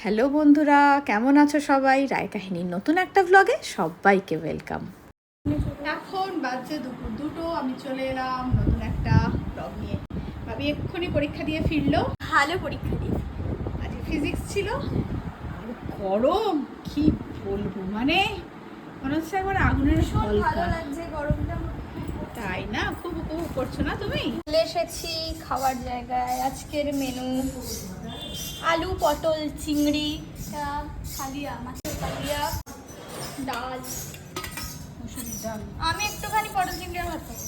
Hello বন্ধুরা কেমন আছো সবাই? রায় কাহিনীর নতুন একটা ব্লগে সবাইকে ওয়েলকাম এখন বাজছে দুপুর দুটো আমি চলে এলাম নতুন একটা ব্লগ নিয়ে। ভাবি এক্ষুনি পরীক্ষা দিয়ে ফিরলো। ভালো পরীক্ষা দিয়ে আজ ফিজিক্স ছিল। আর গরম কি বলব? মানে মনে হচ্ছে একবার আগুনের ভালো লাগছে গরমটা। তাই না? খুব উপভোগ করছ না তুমি? এসেছি খাবার জায়গায়। আজকের মেনু আলু পটল চিংড়ি কালিয়া মাছের কালিয়া ডাল। মুসুরির ডাল আমি একটুখানি পটল চিংড়ি ভাত খাব।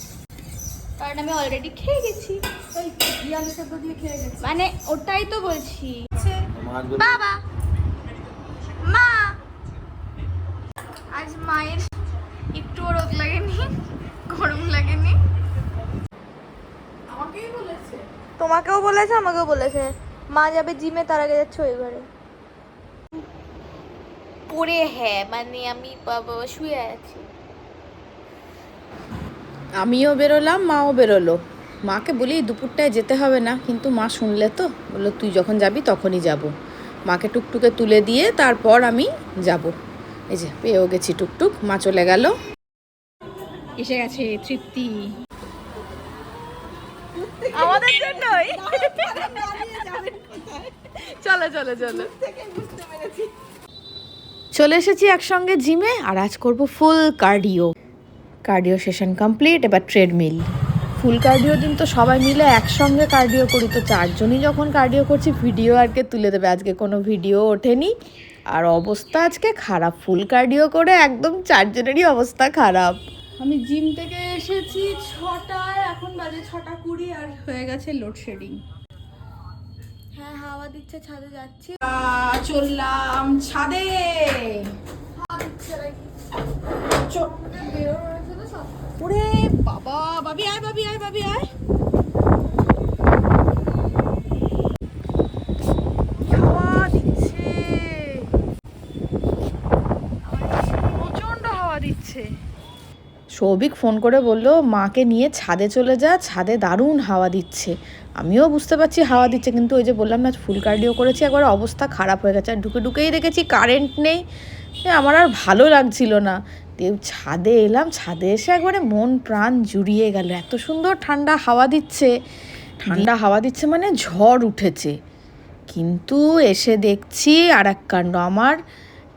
কারণ আমি অলরেডি খেয়ে গেছি। মানে ওটাই তো বলছি। বাবা! মা! আজ মায়ের একটুও রোদ লাগেনি গরম লাগেনি। আমাকেই বলেছে। তোমাকেও বলেছে আমাকেও বলেছে। মা যাবে জিমে তার আগে যাচ্ছে ওই ঘরে। পরে হ্যাঁ মানে আমি বাবা শুয়ে আছি। আমিও বেরোলাম মাও বেরোলো। মাকে বলি দুপুরটায় যেতে হবে না কিন্তু মা শুনলে তো? বলল তুই যখন যাবি তখনই যাব। মাকে টুকটুকে তুলে দিয়ে তারপর আমি যাব। এই যে পেয়েও গেছি টুকটুক মা চলে গেল। এসে গেছে তৃপ্তি। আমাদের জন্যই। চলো চলো চলো। চলে এসেছি একসঙ্গে জিমে আর আজ করব full cardio. Cardio session complete এবার ট্রেডমিল। ফুল কার্ডিও দিন তো সবাই মিলে একসঙ্গে কার্ডিও করি তো চারজনই যখন কার্ডিও করছি ভিডিও আরকে তুলে দেবে। আজকে কোনো ভিডিও ওঠেনি। আর অবস্থা আজকে খারাপ। ফুল কার্ডিও করে একদম চারজনেরই অবস্থা খারাপ। আমি জিম থেকে এসেছি ছটায় এখন বাজে ছটা কুড়ি আর হয়ে গেছে লোডশেডিং হ্যাঁ হাওয়া দিচ্ছে ছাদে যাচ্ছি। চললাম ছাদে। ওরে বাবা বাবি আয় বাবি আয় বাবি আয় হাওয়া দিচ্ছে প্রচণ্ড হাওয়া দিচ্ছে সৌভিক ফোন করে বলল, মাকে নিয়ে ছাদে চলে যা, ছাদে দারুণ হাওয়া দিচ্ছে। আমিও বুঝতে পারছি হাওয়া দিচ্ছে, কিন্তু ওই যে বললাম না ফুল কার্ডিও করেছি, একবার অবস্থা খারাপ হয়ে গেছে। আর ঢুকে ঢুকেই দেখেছি কারেন্ট নেই। আমার আর ভালো লাগছিল না। দিয়ে ছাদে এলাম, ছাদে এসে একবারে মন প্রাণ জুড়িয়ে গেল। এত সুন্দর ঠান্ডা হাওয়া দিচ্ছে। ঠান্ডা হাওয়া দিচ্ছে মানে ঝড় উঠেছে। কিন্তু এসে দেখছি আর এক কাণ্ড আমার।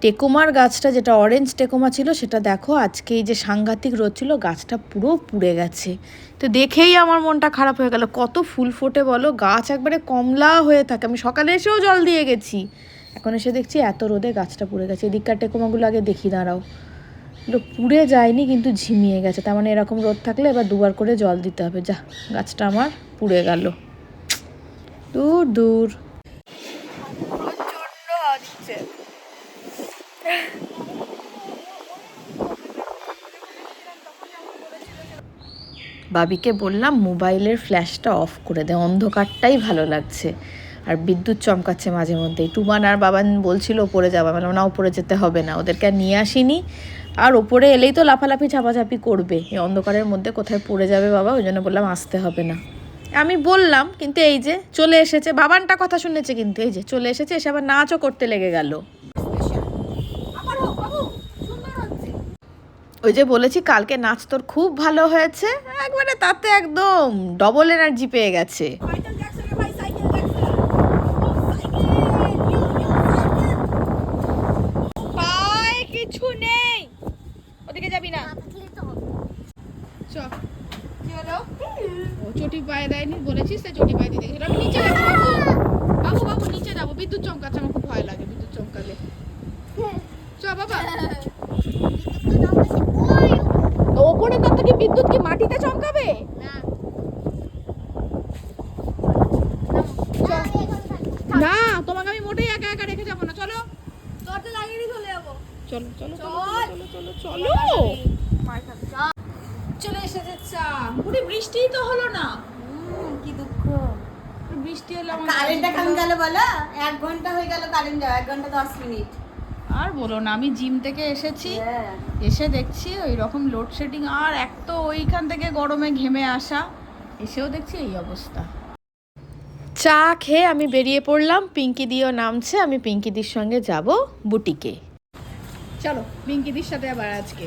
টেকোমার গাছটা যেটা অরেঞ্জ টেকোমা ছিল, সেটা দেখো আজকে এই যে সাংঘাতিক রোদ ছিল, গাছটা পুরো পুড়ে গেছে। তো দেখেই আমার মনটা খারাপ হয়ে গেল। কত ফুল ফোটে বলো, গাছ একবারে কমলা হয়ে থাকে। আমি সকালে এসেও জল দিয়ে গেছি। এখন এসে দেখছি এত রোদে গাছটা পুড়ে গেছে। এদিককার টেকোমাগুলো আগে দেখি, দাঁড়াও। এগুলো পুড়ে যায়নি, কিন্তু ঝিমিয়ে গেছে। তার মানে এরকম রোদ থাকলে এবার দুবার করে জল দিতে হবে। যা, গাছটা আমার পুড়ে গেল। দূর দূর প্রচণ্ড হাওয়া দিচ্ছে বাবিকে বললাম, মোবাইলের ফ্ল্যাশটা অফ করে দে, অন্ধকারটাই ভালো লাগছে। আর বিদ্যুৎ চমকাচ্ছে মাঝে মধ্যেই। টুবান আর বাবান বলছিল, ওপরে যাবা। মানে না, ওপরে যেতে হবে না, ওদেরকে আর নিয়ে আসিনি। আর ওপরে এলেই তো লাফালাফি চাপাচাপি করবে। এই অন্ধকারের মধ্যে কোথায় পড়ে যাবে বাবা? ওই জন্য বললাম, আসতে হবে না। আমি বললাম, কিন্তু এই যে চলে এসেছে, বাবানটা কথা শুনেছে কিন্তু, এই যে চলে এসেছে, এসে আবার নাচও করতে লেগে গেল। ওই যে বলেছি কালকে নাচ তোর খুব ভালো হয়েছে। একবারে তাতে একদম ডবল এনার্জি পেয়ে গেছে। পায়ে কিছু নেই। ওদিকে যাবি না। চ কি হলো? ও চটি পায়ে দেয়নি বলেছিস সে চটি পায়ে দিতে আমি নিচে যাব বাবু। বাবু বাবু নিচে যাব। বিদ্যুৎ চমকাচ্ছে আমার খুব ভয় লাগে বিদ্যুৎ চমকালে। চ বাবা। বিদ্যুৎ কি মাটিতে চমকাবে? না। তোমাকে আমি মোটেই একা একা রেখে যাব না। চলো। চলে যাব। চলো চলো চল। চলো। চলো এসেছে চা। পুরো বৃষ্টিই তো হলো না। কি দুঃখ। বৃষ্টি হলো কারেন্টটা কেমন গেল বলো? এক ঘণ্টা হয়ে গেল কারেন্ট এক ঘণ্টা দশ মিনিট। আর বলো না আমি জিম থেকে এসেছি হ্যাঁ। এসে দেখছি ওই রকম লোডশেডিং আর এক তো ওইখান থেকে গরমে ঘেমে আসা এসেও দেখছি এই অবস্থা। চা খেয়ে আমি বেরিয়ে পড়লাম পিঙ্কি দিও নামছে আমি পিঙ্কিদির সঙ্গে যাব বুটিকে। চলো পিঙ্কিদির সাথে আবার আজকে।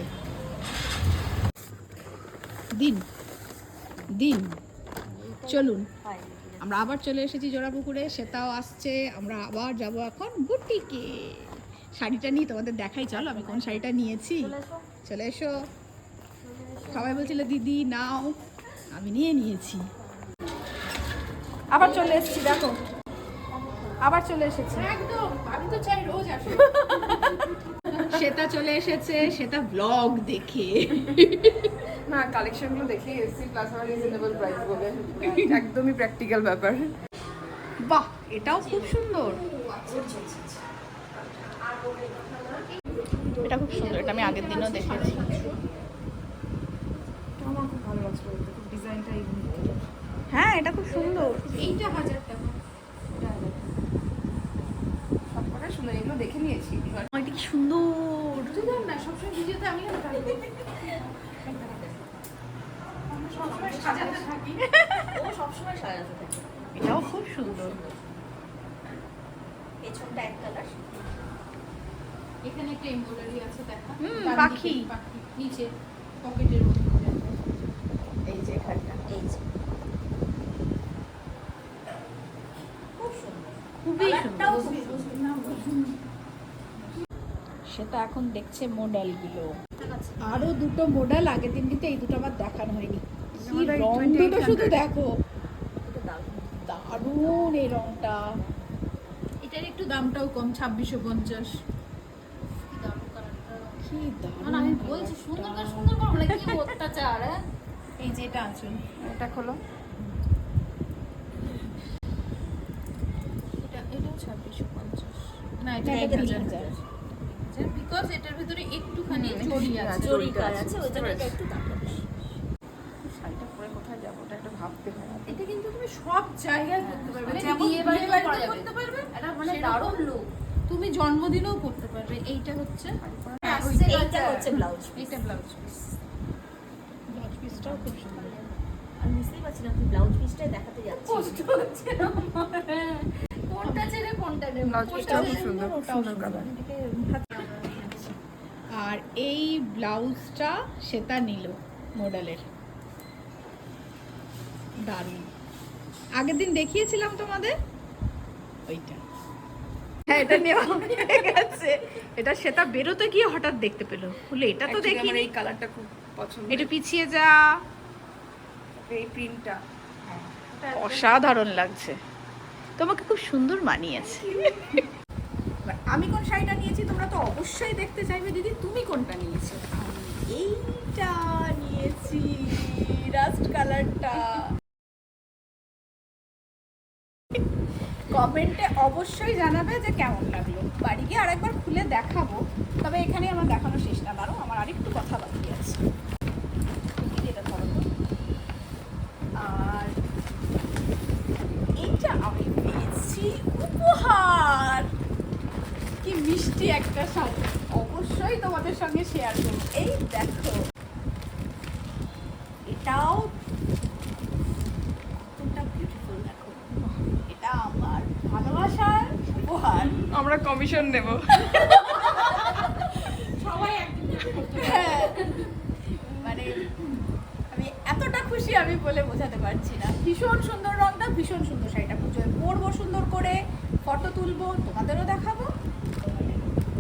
দিন দিন চলুন। আমরা আবার চলে এসেছি জোড়াপুকুরে সেটাও আসছে আমরা আবার যাব এখন বুটিকে। শাড়িটা নিয়ে তোমাদের দেখাই চলো আমি কোন শাড়িটা নিয়েছি। চলে এসো। সবাই বলছিল দিদি নাও। আমি নিয়ে নিয়েছি। আবার চলে এসেছি দেখো। আবার চলে এসেছি। একদম আমি তো চাই রোজ আসো। সেটা চলে এসেছে সেটা ব্লগ দেখে। না কালেকশনগুলো দেখে এসেছি প্লাস আমার রিজনেবল প্রাইস বলে। একদমই প্র্যাকটিক্যাল ব্যাপার। বাহ এটাও খুব সুন্দর। এটা খুব সুন্দর এটা আমি আগের দিনও দেখেছি। আমার খুব ভালো লাগছে ডিজাইনটা হ্যাঁ এটা খুব সুন্দর। এইটা হাজার টাকা। সবকটা সুন্দর এগুলো দেখে নিয়েছি। এটা কি সুন্দর? না সবসময় ভিডিওতে আমি কেন সবসময় সাজাতে থাকি। ও সবসময় সাজাতে থাকে। এটাও খুব সুন্দর। পেছনটা এক কালার। এখানে একটা এমব্রয়ডারি আছে দেখা। হুম, পাখি। পাখি নিচে পকেটের মধ্যে এই যে এখানটা। এই যে। খুবই সেটা এখন দেখছে মডেলগুলো আরও দুটো মডেল আগের দিন কিন্তু এই দুটো আমার দেখানো হয়নি। কি রং দুটো শুধু দেখো। দারুণ এই রংটা। এটার একটু দামটাও কম ছাব্বিশশো পঞ্চাশ। কি দারুণ আমি বলছি সুন্দর করে সুন্দর করে বলে কি অত্যাচার এই যে এটা আছে এটা খোলো। এটা এটাও ছাব্বিশশো পঞ্চাশ। না এটা এটা এক হাজার। হাজার। বিকজ এটার ভিতরে একটুখানি চড়ি আছে। জরি কাজ আছে, আছে ওই জন্য এটা একটু দাম। শাড়িটা পরে কোথায় যাব ওটা একটা ভাবতে হয়। এটা কিন্তু তুমি সব জায়গায় করতে পারবে। মানে যেমন বিয়ে বিয়ে বাড়িতে করতে পারবে এটা মানে দারুণ। তুমি জন্মদিনেও করতে পারবে এইটা হচ্ছে। এইটা হচ্ছে ব্লাউজ এইটা ব্লাউজ পিস ব্লাউজ পিসটাও খুব সুন্দর। আমি বুঝতেই পারছি না তুই ব্লাউজ পিসটাই দেখাতে যাচ্ছিস। কষ্ট হচ্ছে কোনটা ছেড়ে কোনটা নেব? ব্লাউজ পিসটাও খুব সুন্দর সুন্দর কালার আর এই ব্লাউজটা সেটা নিল মডেলের। দারুণ। আগের দিন দেখিয়েছিলাম তোমাদের? ওইটা। হ্যাঁ এটা নেওয়া হয়ে গেছে এটা সেটা বেরোতে গিয়ে হঠাৎ দেখতে পেল। বলে এটা তো দেখি এই কালারটা খুব পছন্দ। একটু পিছিয়ে যা। এই প্রিন্টটা অসাধারণ লাগছে। তোমাকে খুব সুন্দর মানিয়েছে। আমি কোন শাড়িটা নিয়েছি তোমরা তো অবশ্যই দেখতে চাইবে দিদি। তুমি কোনটা নিয়েছো? এইটা নিয়েছি রাস্ট কালারটা কমেন্টে অবশ্যই জানাবে যে কেমন লাগল। বাড়ি গিয়ে আরেকবার খুলে দেখাবো, তবে এখানে আমার দেখানো শেষ না বারো আমার আরেকটু কথা বাকি আছে। আর এইটা আমি পেয়েছি উপহার। কি মিষ্টি একটা শাড়ি। অবশ্যই তোমাদের সঙ্গে শেয়ার করব। এই দেখো, এটাও কতটা বিউটিফুল দেখো এটা আমার ভালোবাসার উপহার আমরা কমিশন নেব। সবাই হ্যাঁ। মানে আমি এতটা খুশি আমি বলে বোঝাতে পারছি না। ভীষণ সুন্দর রংটা ভীষণ সুন্দর শাড়িটা পুজোয় পরবো সুন্দর করে। ফটো তুলবো তোমাদেরও দেখাবো।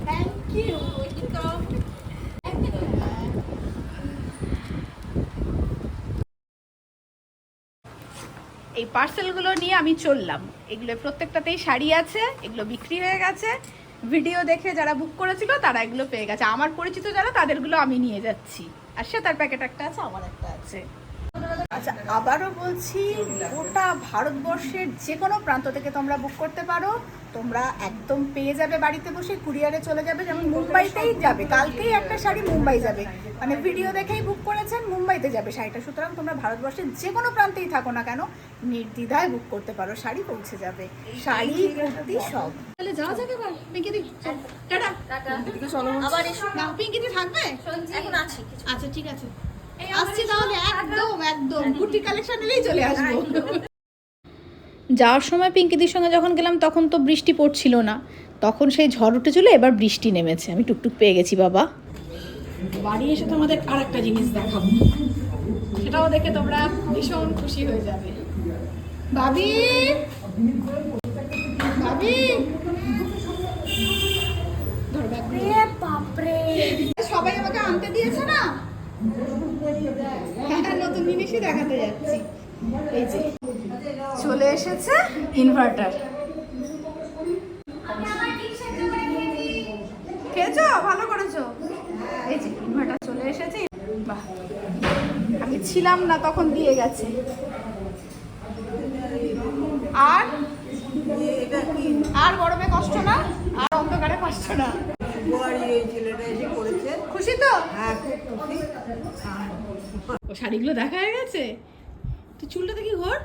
থ্যাংক ইউ ওয়েলকাম এই পার্সেলগুলো নিয়ে আমি চললাম। এগুলো প্রত্যেকটাতেই শাড়ি আছে, এগুলো বিক্রি হয়ে গেছে। ভিডিও দেখে যারা বুক করেছিল, তারা এগুলো পেয়ে গেছে। আমার পরিচিত যারা, তাদেরগুলো আমি নিয়ে যাচ্ছি। আর সে তার প্যাকেট একটা আছে, আমার একটা আছে। আচ্ছা আবারও বলছি, গোটা ভারতবর্ষের যে কোনো প্রান্ত থেকে তোমরা বুক করতে পারো। তোমরা একদম পেয়ে যাবে বাড়িতে বসে, কুরিয়ারে চলে যাবে। যেমন মুম্বাইতেই যাবে, কালকেই একটা শাড়ি মুম্বাই যাবে। মানে ভিডিও দেখেই বুক করেছেন, মুম্বাইতে যাবে শাড়িটা। সুতরাং তোমরা ভারতবর্ষের যে কোনো প্রান্তেই থাকো না কেন নির্দ্বিধায় বুক করতে পারো শাড়ি পৌঁছে যাবে। শাড়ি কুর্তি সব। তাহলে যাওয়া যাবে এবার পিঙ্কি দি টাটা। চলো। আবার এসো। না পিঙ্কি দি থাকবে? এখন আছি আচ্ছা ঠিক আছে। আসছি তাহলে একদম একদম। কুর্তি কালেকশন নিলেই চলে আসব। যাওয়ার সময় পিঙ্কিদির সঙ্গে যখন গেলাম তখন তো বৃষ্টি পড়ছিল না। তখন সেই ঝড় উঠেছিল এবার বৃষ্টি নেমেছে। আমি টুকটুক পেয়ে গেছি বাবা। বাড়ি এসে তোমাদের আর একটা জিনিস দেখাবো। সেটাও দেখে তোমরা ভীষণ খুশি হয়ে যাবে। ভাবি? ভাবি। সবাই আমাকে আনতে দিয়েছে না? হ্যাঁ নতুন জিনিসই দেখাতে যাচ্ছি। এই যে চলে এসেছে ইনভার্টার খেয়েছো। ভালো করেছ? এই যে ইনভার্টার চলে এসেছে। বাহ। আমি ছিলাম না তখন দিয়ে গেছে। আর আর গরমে কষ্ট না আর অন্ধকারে কষ্ট না। খুশি তো? ও শাড়িগুলো দেখা হয়ে গেছে? তো চুলটা দেখি ঘর।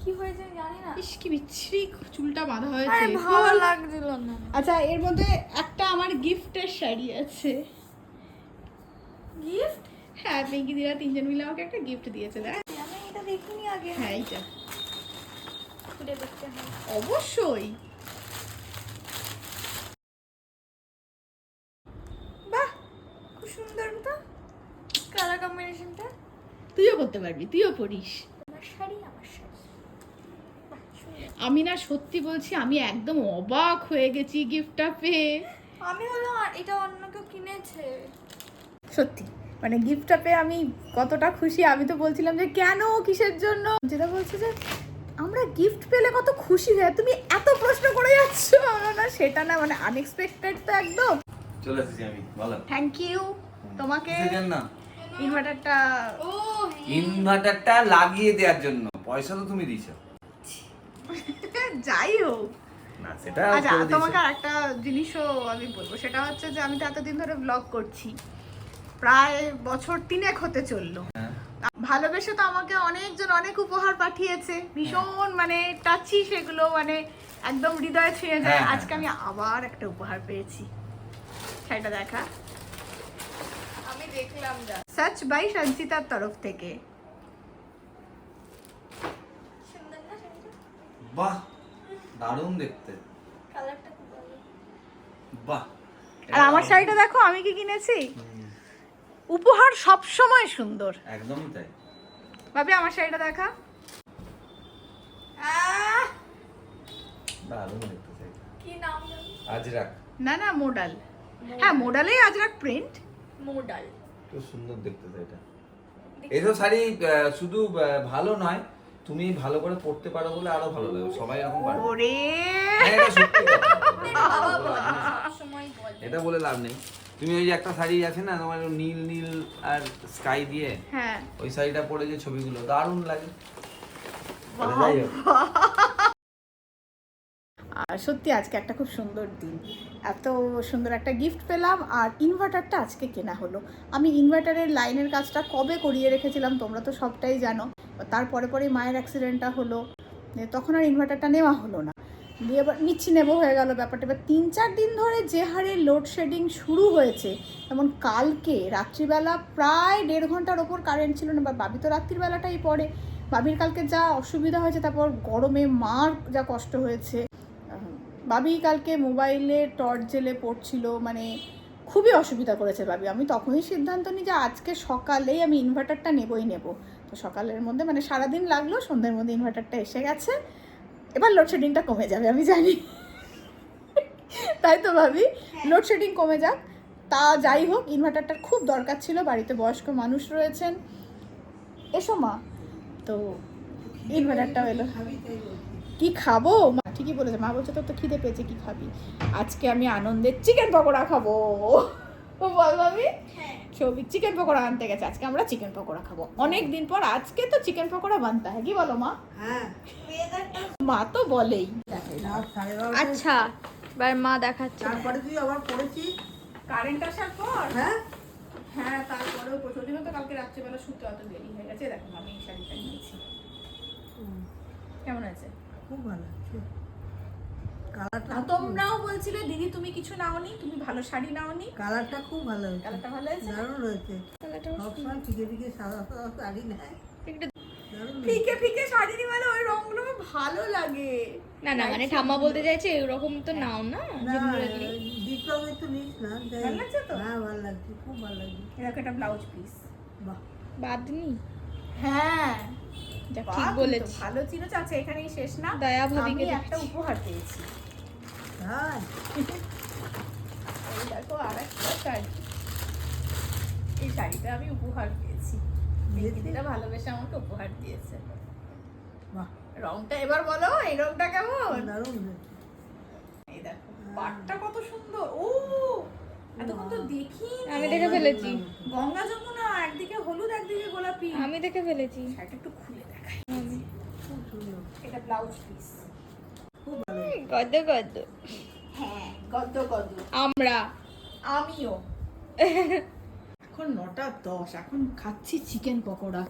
কি হয়েছে জানি না। ইস কি বিচ্ছিরি চুলটা বাঁধা হয়েছে। ভালো লাগছিল না। আচ্ছা এর মধ্যে একটা আমার গিফটের শাড়ি আছে। গিফট? হ্যাঁ পিঙ্কি দিরা তিনজন মিলে আমাকে একটা গিফট দিয়েছে দেখ। আমি এটা দেখিনি আগে। হ্যাঁ এইটা। খুলে দেখতে হবে অবশ্যই। বাহ খুব সুন্দর তো কালার কম্বিনেশনটা। তুইও করতে পারবি তুইও পড়িস। আমার শাড়ি আমার শাড়ি। আমি না সত্যি বলছি আমি একদম অবাক হয়ে গেছি গিফটটা পেয়ে। আমি হলো এটা অন্য কেউ কিনেছে। সত্যি মানে গিফটটা পেয়ে আমি কতটা খুশি আমি তো বলছিলাম যে কেন কিসের জন্য? যেটা বলছে যে আমরা গিফট পেলে কত খুশি হয়? তুমি এত প্রশ্ন করে যাচ্ছ। না সেটা না মানে আনএক্সপেক্টেড তো একদম। চলে এসেছি আমি বলো থ্যাংক ইউ তোমাকে ইনভার্টারটা ও ইনভার্টারটা লাগিয়ে দেওয়ার জন্য। পয়সা তো তুমি দিছো যাই হোক। না সেটা আচ্ছা। তোমাকে আরেকটা জিনিসও আমি বলব। সেটা হচ্ছে যে আমি তো এতদিন ধরে ব্লগ করছি। প্রায় বছর তিনেক হতে চলল। হ্যাঁ। ভালোবেসে তো আমাকে অনেকজন অনেক উপহার পাঠিয়েছে। ভীষণ মানে টাচি সেগুলো মানে একদম হৃদয় ছুঁয়ে যায়। হ্যাঁ, হ্যাঁ, আজকে আমি আবার একটা উপহার পেয়েছি। সেটা দেখা। আমি দেখলাম সাচ বাই সঞ্চিতার তরফ থেকে। বাহ দারুণ দেখতে। কালারটা খুব ভালো। বাহ। আর আমার শাড়িটা দেখো আমি কি কিনেছি? উপহার সব সময় সুন্দর। একদমই তাই। ভাবি আমার শাড়িটা দেখা। কি নাম জানো? আজ রাখ না না মোডাল। হ্যাঁ মোডালেই আজরাক প্রিন্ট মোডাল। তো সুন্দর দেখতে চাই এটা। এইসব শাড়ি শুধু ভালো নয় তুমি ভালো করে পড়তে পারো বলে আরও ভালো লাগে। সবাই এরকম পারে। ওরে! হ্যাঁ, এটা বলে লাভ নেই। তুমি ওই যে একটা শাড়ি আছে না তোমার নীল নীল আর স্কাই দিয়ে হ্যাঁ। ওই শাড়িটা পরে যে ছবিগুলো দারুণ লাগে। আর সত্যি আজকে একটা খুব সুন্দর দিন। এত সুন্দর একটা গিফট পেলাম আর ইনভার্টারটা আজকে কেনা হলো। আমি ইনভার্টারের লাইনের কাজটা কবে করিয়ে রেখেছিলাম তোমরা তো সবটাই জানো। তারপরে পরে মায়ের অ্যাক্সিডেন্টটা হলো তখন আর ইনভার্টারটা নেওয়া হলো না। দিয়ে এবার নিচ্ছি নেব হয়ে গেল ব্যাপারটা। এবার তিন চার দিন ধরে যে হারে লোডশেডিং শুরু হয়েছে যেমন কালকে রাত্রিবেলা প্রায় দেড় ঘণ্টার ওপর কারেন্ট ছিল না বা বাবি তো রাত্রিবেলাটাই পড়ে। বাবির কালকে যা অসুবিধা হয়েছে, তারপর গরমে মার যা কষ্ট হয়েছে। বাবি কালকে মোবাইলে টর্চ জেলে পড়ছিল মানে খুবই অসুবিধা করেছে বাবি। আমি তখনই সিদ্ধান্ত নিই যে আজকে সকালেই আমি ইনভার্টারটা নেবই নেব। তো সকালের মধ্যে মানে সারাদিন লাগল, সন্ধ্যের মধ্যে ইনভার্টারটা এসে গেছে। এবার লোডশেডিংটা কমে যাবে আমি জানি। তাই তো ভাবি লোডশেডিং কমে যাক। তা যাই হোক ইনভার্টারটার খুব দরকার ছিল বাড়িতে বয়স্ক মানুষ রয়েছেন। এসো মা। তো ইনভার্টারটাও এলো। কি খাব? মা ঠিকই বলেছে মা বলছে তোর তো খিদে পেয়েছে কি খাবি? আজকে আমি আনন্দের চিকেন পকোড়া খাব। ও বল ভাবি সৌভিক চিকেন পকোড়া আনতে গেছে। আজকে আমরা চিকেন পকোড়া খাব। অনেক দিন পর আজকে তো চিকেন পকোড়া বানতে হয়। কি বলো মা? হ্যাঁ। মা তো বলেই। আচ্ছা এবার মা দেখাচ্ছে। তারপরে তুই আবার পড়েছিস? কারেন্ট আসার পর? হ্যাঁ। হ্যাঁ তারপরেও প্রচুর তো কালকে রাত্রেবেলা শুতে অত দেরি হয়ে গেছে। দেখো আমি এই শাড়িটা নিয়েছি। কেমন আছে খুব ভালো আছে তোমরাও বলছিলে দিদি তুমি কিছু নাওনি তুমি ভালো শাড়ি নাওনি। কালারটা খুব ভালো হয়েছে। কালারটা ভালো আছে দারুণ হয়েছে। সবসময় ফিকে ফিকে সাদা সাদা শাড়ি নেয়। একটা হয়েছে। ফিকে ফিকে শাড়ি নিয়ে ওই রংগুলো ভালো লাগে। না না মানে ঠাম্মা বলতে চাইছে এরকম তো নাও না না জেনারেলি দীপকে তো নিস না দেখ। ভালো লাগছে তো? হ্যাঁ ভালো লাগছে খুব ভালো লাগছে। এরকম একটা ব্লাউজ পিস বাহ। বাদনি। হ্যাঁ। যা ঠিক বলেছি ভালো চিনেছ আছে এখানেই শেষ না। দয়া ভাবিকে একটা উপহার পেয়েছি। হ্যাঁ এই দেখো আর একটা শাড়ি এই শাড়িটা আমি উপহার পেয়েছি দিদিরা ভালোবেসে আমাকে উপহার দিয়েছে। বাহ। রংটা এবার বলো এই রংটা কেমন? দারুণ এই দেখো পাটটা কত সুন্দর। ও এতক্ষণ তো দেখি আমি দেখে ফেলেছি। গঙ্গা যমুনা একদিকে হলুদ একদিকে গোলাপি। আমি দেখে ফেলেছি। শাড়িটা একটু খুলে দেখাই। আমি এটা ব্লাউজ পিস। খুব ভালো গদ্য গদ্য। হ্যাঁ গদ্দ গদ্দ আমরা। আমিও। এখন নটা দশ এখন খাচ্ছি চিকেন পকোড়া।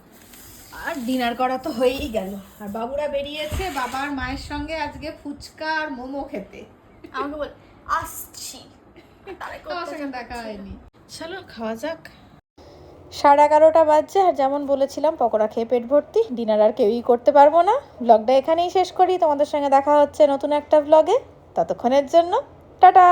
আর ডিনার করা তো হয়েই গেল। আর বাবুরা বেরিয়েছে বাবার মায়ের সঙ্গে আজকে ফুচকা আর মোমো খেতে। আমাকে বল আসছি। দেখা হয়নি। চলো খাওয়া যাক। সাড়ে এগারোটা বাজছে আর যেমন বলেছিলাম পকোড়া খেয়ে পেট ভর্তি। ডিনার আর কেউই করতে পারব না। ব্লগটা এখানেই শেষ করি। তোমাদের সঙ্গে দেখা হচ্ছে নতুন একটা ব্লগে ততক্ষণের জন্য টাটা!